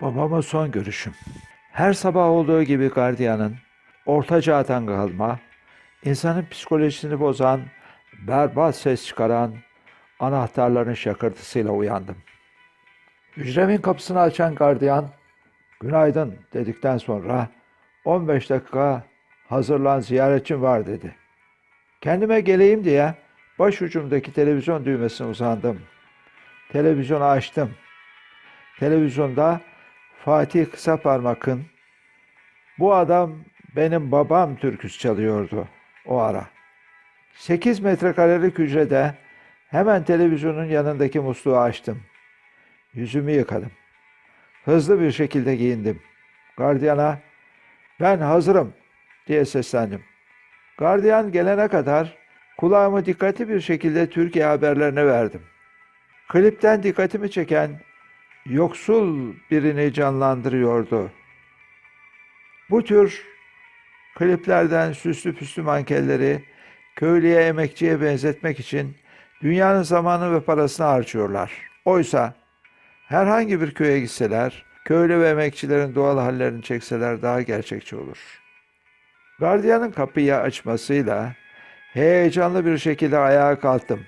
Babama son görüşüm. Her sabah olduğu gibi gardiyanın orta çağdan kalma, insanın psikolojisini bozan, berbat ses çıkaran anahtarların şakırtısıyla uyandım. Hücremin kapısını açan gardiyan, günaydın dedikten sonra 15 dakika hazırlan ziyaretçim var dedi. Kendime geleyim diye başucumdaki televizyon düğmesine uzandım. Televizyonu açtım. Televizyonda Fatih Kısaparmak'ın Bu Adam Benim Babam türküsü çalıyordu o ara. 8 metrekarelik hücrede hemen televizyonun yanındaki musluğu açtım. Yüzümü yıkadım. Hızlı bir şekilde giyindim. Gardiyana ben hazırım diye seslendim. Gardiyan gelene kadar kulağımı dikkatli bir şekilde Türkiye haberlerine verdim. Klipten dikkatimi çeken yoksul birini canlandırıyordu. Bu tür kliplerden süslü püslü mankenleri köylüye emekçiye benzetmek için dünyanın zamanı ve parasını harcıyorlar. Oysa herhangi bir köye gitseler, köylü ve emekçilerin doğal hallerini çekseler daha gerçekçi olur. Gardiyanın kapıyı açmasıyla heyecanlı bir şekilde ayağa kalktım.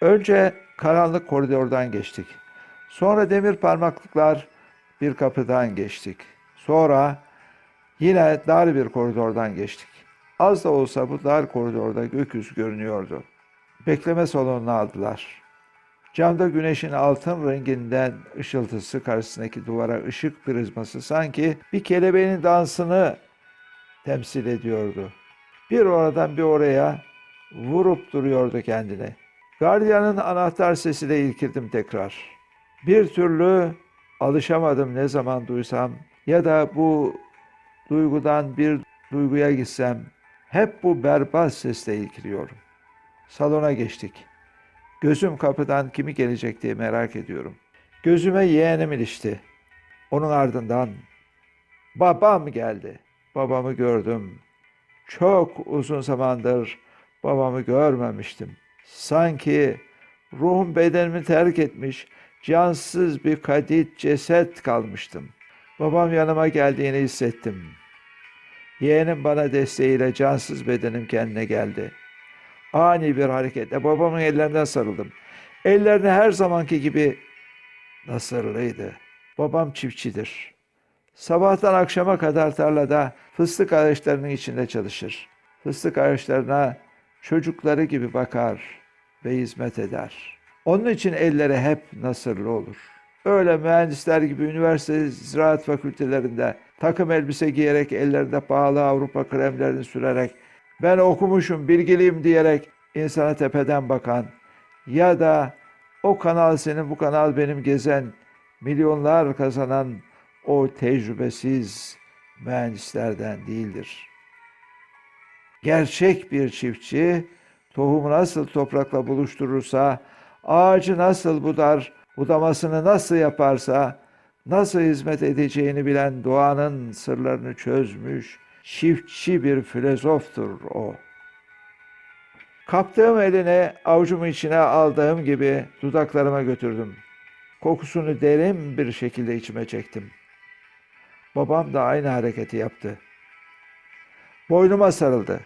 Önce karanlık koridordan geçtik. Sonra demir parmaklıklar bir kapıdan geçtik. Sonra yine dar bir koridordan geçtik. Az da olsa bu dar koridorda gökyüzü görünüyordu. Bekleme salonuna aldılar. Camda güneşin altın renginden ışıltısı karşısındaki duvara ışık prizması sanki bir kelebeğin dansını temsil ediyordu. Bir oradan bir oraya vurup duruyordu kendine. Gardiyanın anahtar sesiyle irkildim tekrar. Bir türlü alışamadım ne zaman duysam ya da bu duygudan bir duyguya gitsem hep bu berbat sesle irkiliyorum. Salona geçtik. Gözüm kapıdan kimi gelecek diye merak ediyorum. Gözüme yeğenim ilişti. Onun ardından babam geldi. Babamı gördüm. Çok uzun zamandır babamı görmemiştim. Sanki ruhum bedenimi terk etmiş, cansız bir kadit ceset kalmıştım. Babam yanıma geldiğini hissettim. Yeğenim bana desteğiyle cansız bedenim kendine geldi. Ani bir hareketle babamın ellerinden sarıldım. Ellerini her zamanki gibi nasırlıydı. Babam çiftçidir. Sabahtan akşama kadar tarlada fıstık ağaçlarının içinde çalışır. Fıstık ağaçlarına çocukları gibi bakar ve hizmet eder. Onun için elleri hep nasırlı olur. Öyle mühendisler gibi üniversite ziraat fakültelerinde takım elbise giyerek ellerinde pahalı Avrupa kremlerini sürerek ben okumuşum, bilgiliyim diyerek insana tepeden bakan ya da o kanal senin bu kanal benim gezen milyonlar kazanan o tecrübesiz mühendislerden değildir. Gerçek bir çiftçi tohumu nasıl toprakla buluşturursa, ağacı nasıl budar, budamasını nasıl yaparsa, nasıl hizmet edeceğini bilen doğanın sırlarını çözmüş, çiftçi bir filozoftur o. Kaptığım eline avucumun içine aldığım gibi dudaklarıma götürdüm. Kokusunu derin bir şekilde içime çektim. Babam da aynı hareketi yaptı. Boynuma sarıldı.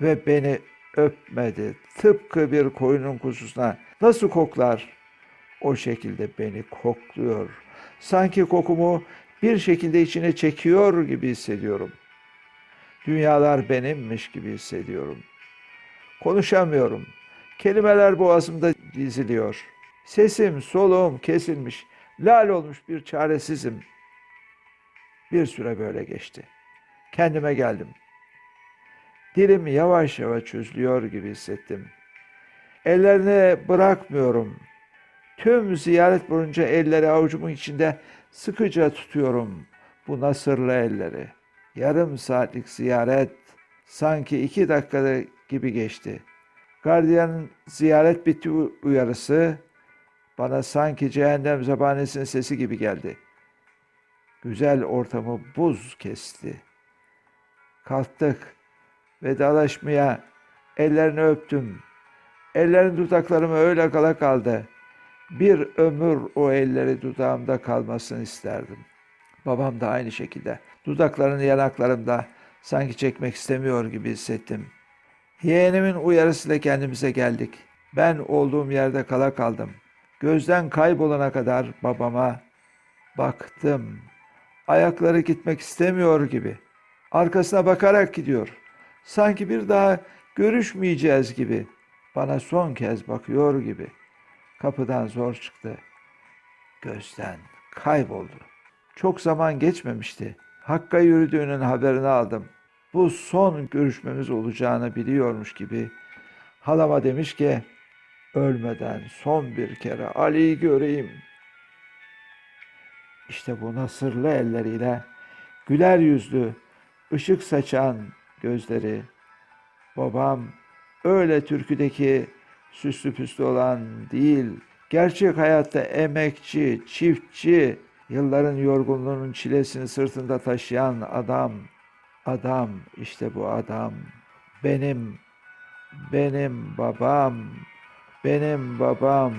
Ve beni öpmedi. Tıpkı bir koyunun kuzusuna nasıl koklar? O şekilde beni kokluyor. Sanki kokumu bir şekilde içine çekiyor gibi hissediyorum. Dünyalar benimmiş gibi hissediyorum. Konuşamıyorum. Kelimeler boğazımda diziliyor. Sesim, soluğum kesilmiş. Lal olmuş bir çaresizim. Bir süre böyle geçti. Kendime geldim. Dilim yavaş yavaş çözülüyor gibi hissettim. Ellerini bırakmıyorum. Tüm ziyaret boyunca elleri avucumun içinde sıkıca tutuyorum bu nasırlı elleri. Yarım saatlik ziyaret sanki iki dakikada gibi geçti. Gardiyanın ziyaret bitti uyarısı bana sanki cehennem zabanesinin sesi gibi geldi. Güzel ortamı buz kesti. Kalktık. Vedalaşmaya ellerini öptüm. Ellerin dudaklarıma öyle kala kaldı. Bir ömür o elleri dudağımda kalmasını isterdim. Babam da aynı şekilde. Dudaklarını yanaklarımda sanki çekmek istemiyor gibi hissettim. Yeğenimin uyarısıyla kendimize geldik. Ben olduğum yerde kala kaldım. Gözden kaybolana kadar babama baktım. Ayakları gitmek istemiyor gibi. Arkasına bakarak gidiyor. Sanki bir daha görüşmeyeceğiz gibi. Bana son kez bakıyor gibi. Kapıdan zor çıktı. Gözden kayboldu. Çok zaman geçmemişti. Hakk'a yürüdüğünün haberini aldım. Bu son görüşmemiz olacağını biliyormuş gibi halama demiş ki ölmeden son bir kere Ali'yi göreyim. İşte bu nasırlı elleriyle güler yüzlü, ışık saçan gözleri. Babam öyle türküdeki süslü püslü olan değil, gerçek hayatta emekçi, çiftçi, yılların yorgunluğunun çilesini sırtında taşıyan adam. Adam, işte bu adam. Benim, benim babam, benim babam.